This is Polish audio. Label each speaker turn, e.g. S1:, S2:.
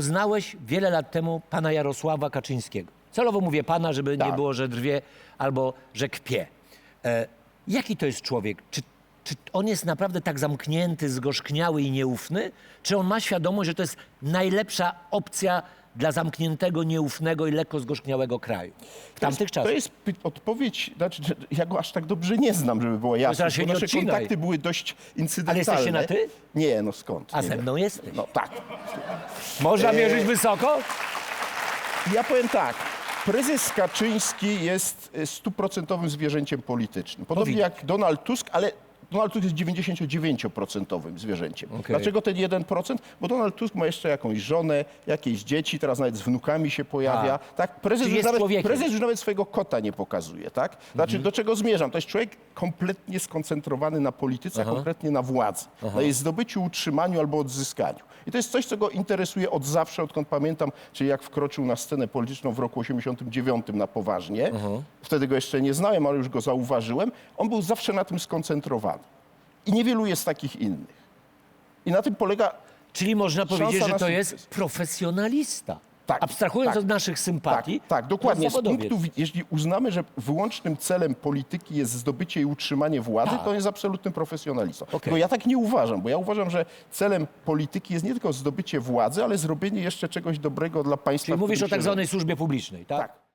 S1: poznałeś wiele lat temu pana Jarosława Kaczyńskiego. Celowo mówię pana, żeby nie
S2: Tak.
S1: było, że drwie albo że kpie. E, jaki to jest człowiek? Czy, czy on jest naprawdę tak zamknięty, zgorzkniały i nieufny? Czy on ma świadomość, że to jest najlepsza opcja dla zamkniętego, nieufnego i lekko zgorzkniałego kraju w tamtych
S2: To
S1: czasach?
S2: jest py- odpowiedź, znaczy, że ja go aż tak dobrze nie znam, żeby było jasne.
S1: zaraz się
S2: bo
S1: nie
S2: nasze
S1: odcinaj.
S2: kontakty były dość incydentalne.
S1: jesteście na ty?
S2: Nie, no skąd?
S1: A
S2: nie
S1: ze
S2: wiem.
S1: mną jesteś.
S2: No tak.
S1: Można
S2: e,
S1: mierzyć wysoko?
S2: Ja powiem tak. Prezes Kaczyński jest y, stuprocentowym zwierzęciem politycznym. Podobnie jak Donald Tusk, ale Donald Tusk jest 99% zwierzęciem.
S1: Okej.
S2: Dlaczego ten 1%? Bo Donald Tusk ma jeszcze jakąś żonę, jakieś dzieci, teraz nawet z wnukami się pojawia. Tak? Prezes, już nawet, prezes już nawet swojego kota nie pokazuje. Tak? Znaczy, do czego zmierzam? To jest człowiek kompletnie skoncentrowany na polityce, a konkretnie na władzy. Na jej zdobyciu, utrzymaniu albo odzyskaniu. I to jest coś, co go interesuje od zawsze, odkąd pamiętam, czyli jak wkroczył na scenę polityczną w roku 89 na poważnie. Wtedy go jeszcze nie znałem, ale już go zauważyłem. On był zawsze na tym skoncentrowany. I niewielu jest takich innych. I na tym polega
S1: Czyli można
S2: Szansa
S1: powiedzieć, że
S2: na
S1: to jest
S2: sukces.
S1: profesjonalista.
S2: Tak,
S1: Abstrahując
S2: tak.
S1: od naszych
S2: Tak,
S1: sympatii.
S2: tak, dokładnie. Z
S1: zawodowiec.
S2: punktu, wi- jeśli uznamy, że wyłącznym celem polityki jest zdobycie i utrzymanie władzy,
S1: Tak.
S2: to jest absolutnym profesjonalistą.
S1: Okej.
S2: Tylko ja tak nie uważam, bo ja uważam, że celem polityki jest nie tylko zdobycie władzy, ale zrobienie jeszcze czegoś dobrego dla państwa.
S1: Czyli mówisz
S2: którym
S1: o tak
S2: się
S1: zwanej służbie publicznej, tak?
S2: Tak.